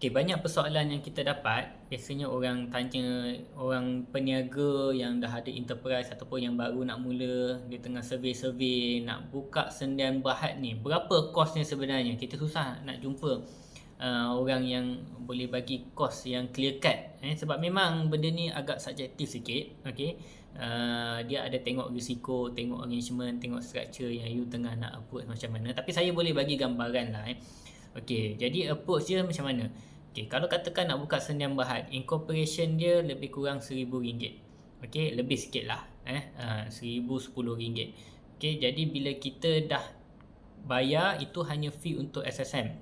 Okay, banyak persoalan yang kita dapat. Biasanya orang tanya orang peniaga yang dah ada enterprise ataupun yang baru nak mula dia tengah survey-survey nak buka sendian bahat ni berapa kosnya sebenarnya? Kita susah nak jumpa uh, orang yang boleh bagi kos yang clear cut. Eh sebab memang benda ni agak subjektif sikit okey? Uh, dia ada tengok risiko tengok arrangement tengok structure yang you tengah nak approach macam mana. Tapi saya boleh bagi gambaran lah eh. Okey jadi approach dia macam mana Okay, kalau katakan nak buka sendian bahat, incorporation dia lebih kurang RM1,000. Okay, lebih sikit lah. Eh, uh, RM1,010. Okay, jadi bila kita dah bayar, itu hanya fee untuk SSM.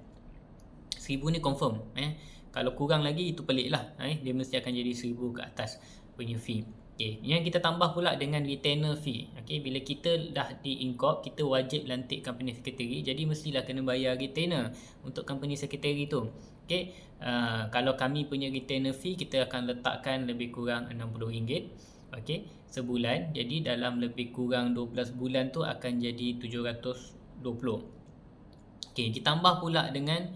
RM1,000 ni confirm. Eh. Kalau kurang lagi, itu pelik lah. Eh. Dia mesti akan jadi RM1,000 ke atas punya fee. Okay. Yang kita tambah pula dengan retainer fee. Okay. Bila kita dah di incorp, kita wajib lantik company secretary. Jadi mestilah kena bayar retainer untuk company secretary tu. Okay. Uh, kalau kami punya retainer fee, kita akan letakkan lebih kurang RM60. Okay. Sebulan. Jadi dalam lebih kurang 12 bulan tu akan jadi 720. Okay. Ditambah pula dengan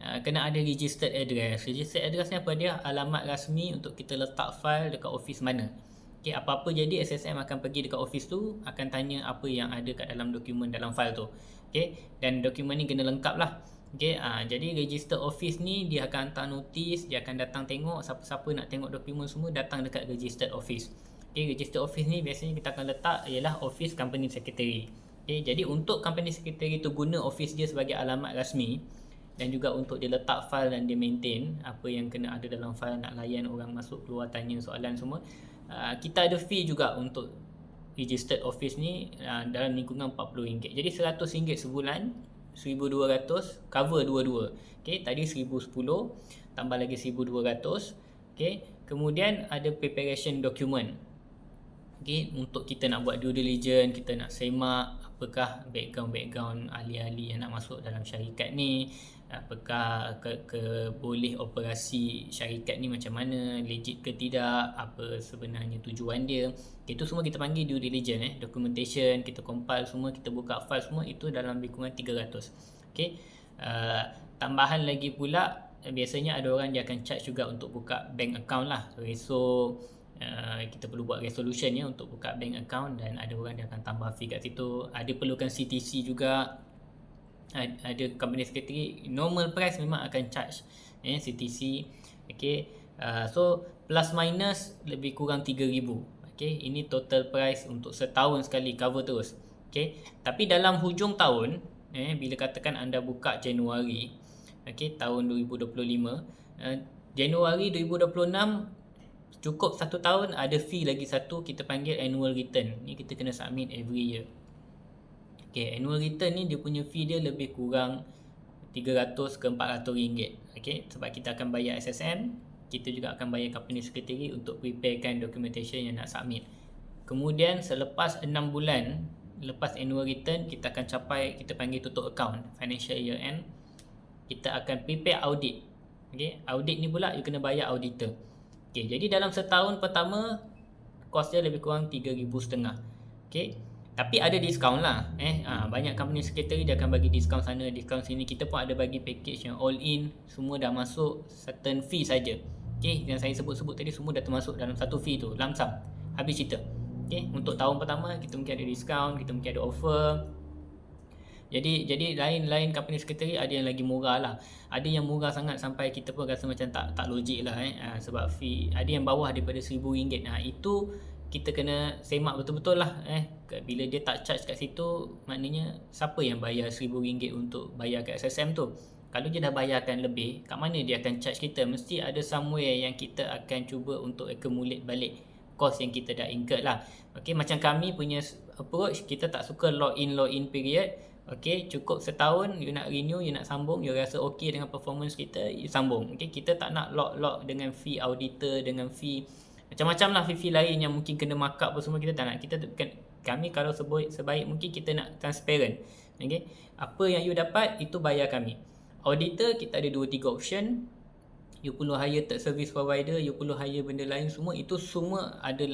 uh, kena ada registered address. Registered address ni apa dia? Alamat rasmi untuk kita letak file dekat office mana. Okay, apa-apa jadi SSM akan pergi dekat office tu akan tanya apa yang ada kat dalam dokumen dalam file tu. Okay, dan dokumen ni kena lengkap lah. Okay, uh, jadi register office ni dia akan hantar notis, dia akan datang tengok siapa-siapa nak tengok dokumen semua datang dekat registered office. Okay, registered office ni biasanya kita akan letak ialah office company secretary. Okay, jadi untuk company secretary tu guna office dia sebagai alamat rasmi dan juga untuk dia letak file dan dia maintain apa yang kena ada dalam file nak layan orang masuk keluar tanya soalan semua Ah, kita ada fee juga untuk registered office ni uh, dalam lingkungan RM40. Jadi RM100 sebulan, RM1,200 cover dua-dua. Okay, tadi RM1,010 tambah lagi RM1,200. Okay, kemudian ada preparation document. Okay, untuk kita nak buat due diligence, kita nak semak apakah background-background ahli-ahli yang nak masuk dalam syarikat ni? Apakah ke, ke boleh operasi syarikat ni macam mana? Legit ke tidak? Apa sebenarnya tujuan dia? Itu semua kita panggil due diligence eh. Documentation kita compile semua kita buka file semua itu dalam lingkungan 300 okey? Uh, tambahan lagi pula biasanya ada orang dia akan charge juga untuk buka bank account lah. So Uh, kita perlu buat resolution ya untuk buka bank account dan ada orang dia akan tambah fee kat situ. Ada perlukan CTC juga. Ada company secretary normal price memang akan charge eh CTC okey uh, so plus minus lebih kurang 3000 okey ini total price untuk setahun sekali cover terus. Okey tapi dalam hujung tahun eh bila katakan anda buka Januari okey tahun 2025 uh, Januari 2026 cukup satu tahun ada fee lagi satu kita panggil annual return ni kita kena submit every year Okay, annual return ni dia punya fee dia lebih kurang 300 ke 400 ringgit. Okay, sebab kita akan bayar SSM, kita juga akan bayar company secretary untuk preparekan documentation yang nak submit. Kemudian selepas 6 bulan, lepas annual return, kita akan capai, kita panggil tutup account, financial year end. Kita akan prepare audit. Okay, audit ni pula you kena bayar auditor. Okay, jadi dalam setahun pertama, kos dia lebih kurang 3,500. Okay, tapi ada diskaun lah eh. Ha, banyak company secretary dia akan bagi diskaun sana diskaun sini. Kita pun ada bagi package yang all in semua dah masuk certain fee saja. Okey yang saya sebut-sebut tadi semua dah termasuk dalam satu fee tu lump sum. Habis cerita. Okey untuk tahun pertama kita mungkin ada diskaun kita mungkin ada offer jadi jadi lain-lain company secretary ada yang lagi murah lah. Ada yang murah sangat sampai kita pun rasa macam tak tak logik lah eh. Ha, sebab fee ada yang bawah daripada RM1000 nah ha, itu kita kena semak betul-betul lah eh. Bila dia tak charge kat situ maknanya siapa yang bayar RM1000 untuk bayar kat SSM tu? Kalau dia dah bayarkan lebih kat mana dia akan charge kita? Mesti ada somewhere yang kita akan cuba untuk accumulate balik cost yang kita dah incurred lah. Ok macam kami punya approach kita tak suka login login period ok cukup setahun you nak renew you nak sambung you rasa ok dengan performance kita you sambung ok kita tak nak lock lock dengan fee auditor dengan fee macam-macam lah fee-fee lain yang mungkin kena markup apa semua kita tak nak. Kita kami kalau sebaik, sebaik mungkin kita nak transparent. Okay. Apa yang you dapat itu bayar kami. Auditor kita ada 2 3 option. You perlu hire third service provider, you perlu hire benda lain semua itu semua ada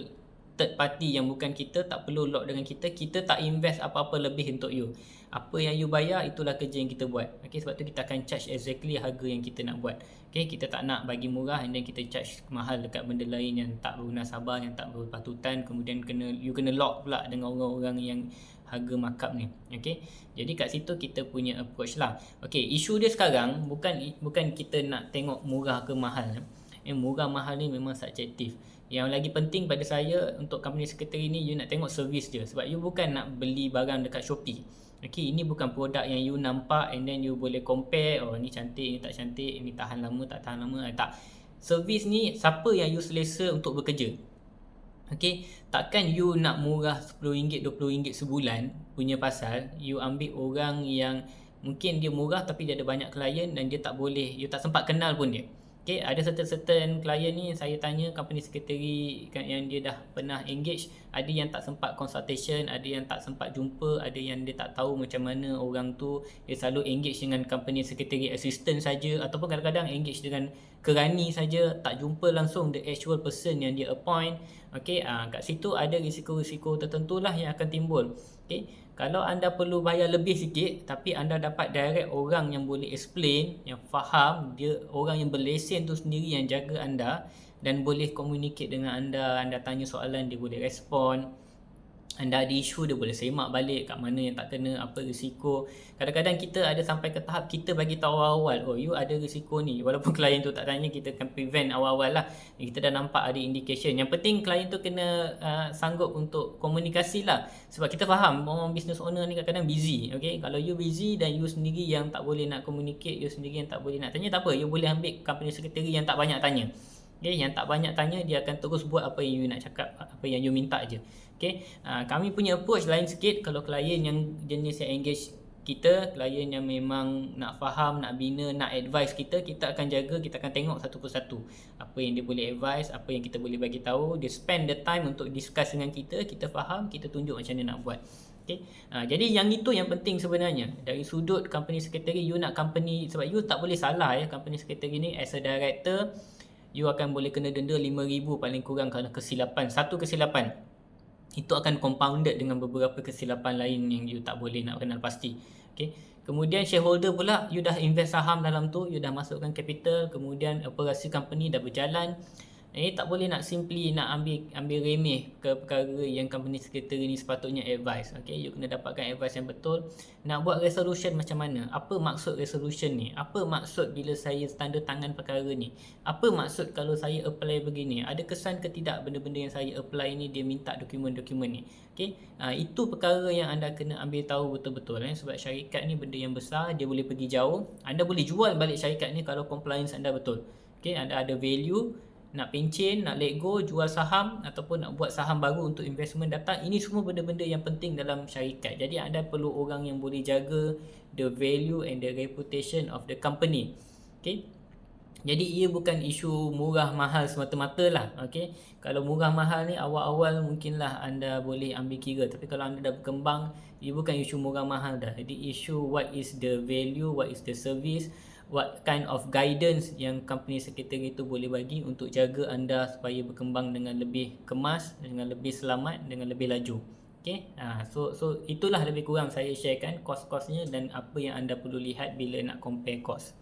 third party yang bukan kita tak perlu lock dengan kita kita tak invest apa-apa lebih untuk you. Apa yang you bayar itulah kerja yang kita buat. Okay, sebab tu kita akan charge exactly harga yang kita nak buat. Okay, kita tak nak bagi murah and then kita charge mahal dekat benda lain yang tak bermunasabah yang tak berpatutan kemudian kena you kena lock pula dengan orang-orang yang harga markup ni. Okey jadi kat situ kita punya approach lah. Okey isu dia sekarang bukan bukan kita nak tengok murah ke mahal. Eh murah mahal ni memang subjektif yang lagi penting pada saya untuk company secretary ni you nak tengok servis dia sebab you bukan nak beli barang dekat Shopee. Okay, ini bukan produk yang you nampak and then you boleh compare oh ni cantik, ni tak cantik, ni tahan lama, tak tahan lama. Eh, tak. Servis ni siapa yang you selesa untuk bekerja. Okay, takkan you nak murah RM10, RM20 sebulan punya pasal you ambil orang yang mungkin dia murah tapi dia ada banyak klien dan dia tak boleh, you tak sempat kenal pun dia. Okay, ada certain-certain klien ni saya tanya company secretary kan, yang dia dah pernah engage ada yang tak sempat consultation, ada yang tak sempat jumpa, ada yang dia tak tahu macam mana orang tu dia selalu engage dengan company secretary assistant saja ataupun kadang-kadang engage dengan kerani saja tak jumpa langsung the actual person yang dia appoint. Okay, uh, kat situ ada risiko-risiko tertentu lah yang akan timbul. Okay, kalau anda perlu bayar lebih sikit tapi anda dapat direct orang yang boleh explain, yang faham, dia orang yang berlesen tu sendiri yang jaga anda dan boleh communicate dengan anda, anda tanya soalan dia boleh respon anda ada isu dia boleh semak balik kat mana yang tak kena apa risiko. Kadang-kadang kita ada sampai ke tahap kita bagi tahu awal-awal oh you ada risiko ni. Walaupun klien tu tak tanya kita akan prevent awal-awal lah. Kita dah nampak ada indication. Yang penting klien tu kena uh, sanggup untuk komunikasi lah. Sebab kita faham orang business owner ni kadang-kadang busy okay? kalau you busy dan you sendiri yang tak boleh nak communicate you sendiri yang tak boleh nak tanya tak apa. You boleh ambil company secretary yang tak banyak tanya Okay, yang tak banyak tanya dia akan terus buat apa yang you nak cakap apa yang you minta je Okay, uh, kami punya approach lain sikit kalau klien yang jenis yang engage kita, klien yang memang nak faham, nak bina, nak advise kita, kita akan jaga, kita akan tengok satu persatu. Apa yang dia boleh advise, apa yang kita boleh bagi tahu, dia spend the time untuk discuss dengan kita, kita faham, kita tunjuk macam mana nak buat. Okay. Uh, jadi yang itu yang penting sebenarnya. Dari sudut company secretary, you nak company, sebab you tak boleh salah ya company secretary ni as a director, you akan boleh kena denda RM5,000 paling kurang kerana kesilapan. Satu kesilapan itu akan compounded dengan beberapa kesilapan lain yang you tak boleh nak kenal pasti. Okay. Kemudian shareholder pula, you dah invest saham dalam tu, you dah masukkan capital, kemudian operasi company dah berjalan, ini tak boleh nak simply nak ambil ambil remeh ke perkara yang company secretary ni sepatutnya advice. Okay, you kena dapatkan advice yang betul. Nak buat resolution macam mana? Apa maksud resolution ni? Apa maksud bila saya tanda tangan perkara ni? Apa maksud kalau saya apply begini? Ada kesan ke tidak benda-benda yang saya apply ni dia minta dokumen-dokumen ni? Okay, uh, itu perkara yang anda kena ambil tahu betul-betul. Eh? Sebab syarikat ni benda yang besar, dia boleh pergi jauh. Anda boleh jual balik syarikat ni kalau compliance anda betul. Okay, anda ada value, nak pencen, nak let go, jual saham ataupun nak buat saham baru untuk investment datang ini semua benda-benda yang penting dalam syarikat. Jadi anda perlu orang yang boleh jaga the value and the reputation of the company. Okay? Jadi ia bukan isu murah mahal semata-mata lah okay? kalau murah mahal ni awal-awal mungkinlah anda boleh ambil kira. Tapi kalau anda dah berkembang ia bukan isu murah mahal dah. Jadi isu what is the value what is the service what kind of guidance yang company secretary itu boleh bagi untuk jaga anda supaya berkembang dengan lebih kemas dengan lebih selamat dengan lebih laju. Okey? Ha, so so itulah lebih kurang saya sharekan kos-kosnya dan apa yang anda perlu lihat bila nak compare kos